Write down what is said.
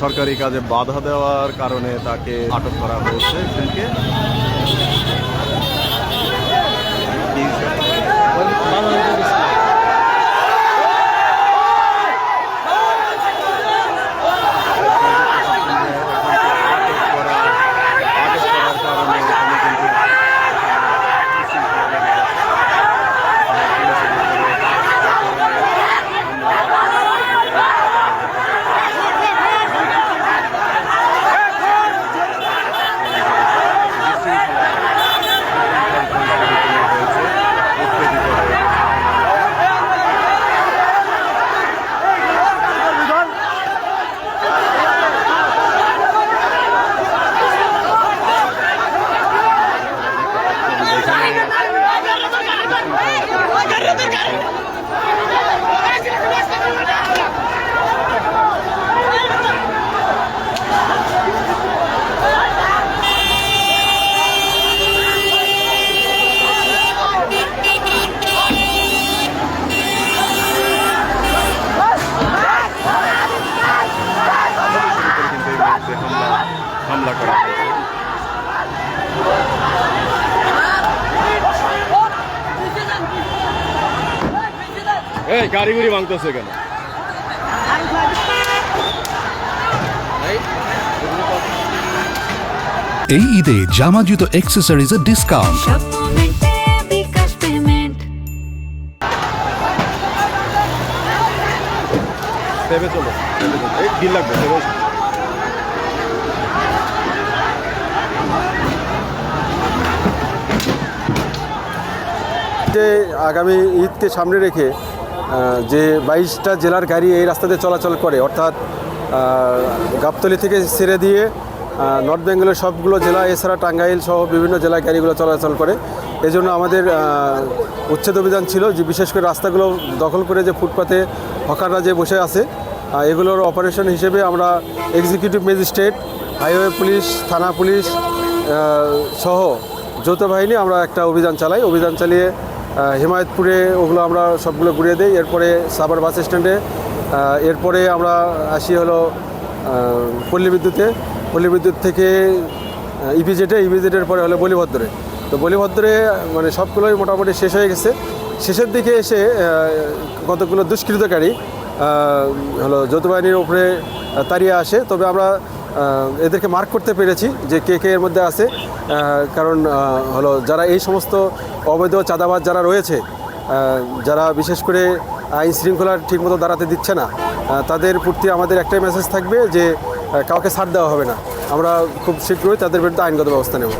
সরকারি কাজে বাধা দেওয়ার কারণে তাকে আটক করা হয়েছে একজনকে হামলা করা এই গাড়ি গুড়ি ভাঙতেছে কেন? এই ঈদে জামা জুতো অ্যাক্সেসরিজের ডিসকাউন্ট সেভে চলো। এই লাগবে সেভে যে আগামী ঈদকে সামনে রেখে যে বাইশটা জেলার গাড়ি এই রাস্তাতে চলাচল করে, অর্থাৎ গাবতলি থেকে ছেড়ে দিয়ে নর্থ বেঙ্গলের সবগুলো জেলা, এছাড়া টাঙ্গাইল সহ বিভিন্ন জেলায় গাড়িগুলো চলাচল করে। এজন্য আমাদের উচ্ছেদ অভিযান ছিল যে বিশেষ করে রাস্তাগুলো দখল করে যে ফুটপাতে হকাররা যে বসে আছে এগুলোর অপারেশন হিসেবে আমরা এক্সিকিউটিভ ম্যাজিস্ট্রেট, হাইওয়ে পুলিশ, থানা পুলিশ সহ যৌথ বাহিনী আমরা একটা অভিযান চালাই। অভিযান চালিয়ে হিমায়তপুরে ওগুলো আমরা সবগুলো ঘুরিয়ে দিই। এরপরে সাভার বাস স্ট্যান্ডে এরপরে আমরা আসি হলো পল্লী বিদ্যুতে। পল্লী বিদ্যুৎ থেকে ইপিজেটে ইপিজেটের পরে হলো বলিভদ্রে। তো বলিভদ্রে মানে সবগুলোই মোটামুটি শেষ হয়ে গেছে। শেষের দিকে এসে কতগুলো দুষ্কৃতকারী হলো যৌথ বাহিনীর উপরে তাড়িয়ে আসে। তবে আমরা এদেরকে মার্ক করতে পেরেছি যে কে কে এর মধ্যে আছে। কারণ হলো যারা এই সমস্ত অবৈধ চাঁদাবাজ যারা রয়েছে যারা বিশেষ করে আইন শৃঙ্খলা ঠিকমতো দাঁড়াতে দিচ্ছে না তাদের প্রতি আমাদের একটাই মেসেজ থাকবে যে কাউকে ছাড় দেওয়া হবে না। আমরা খুব শীঘ্রই তাদের বিরুদ্ধে আইনগত ব্যবস্থা নেব।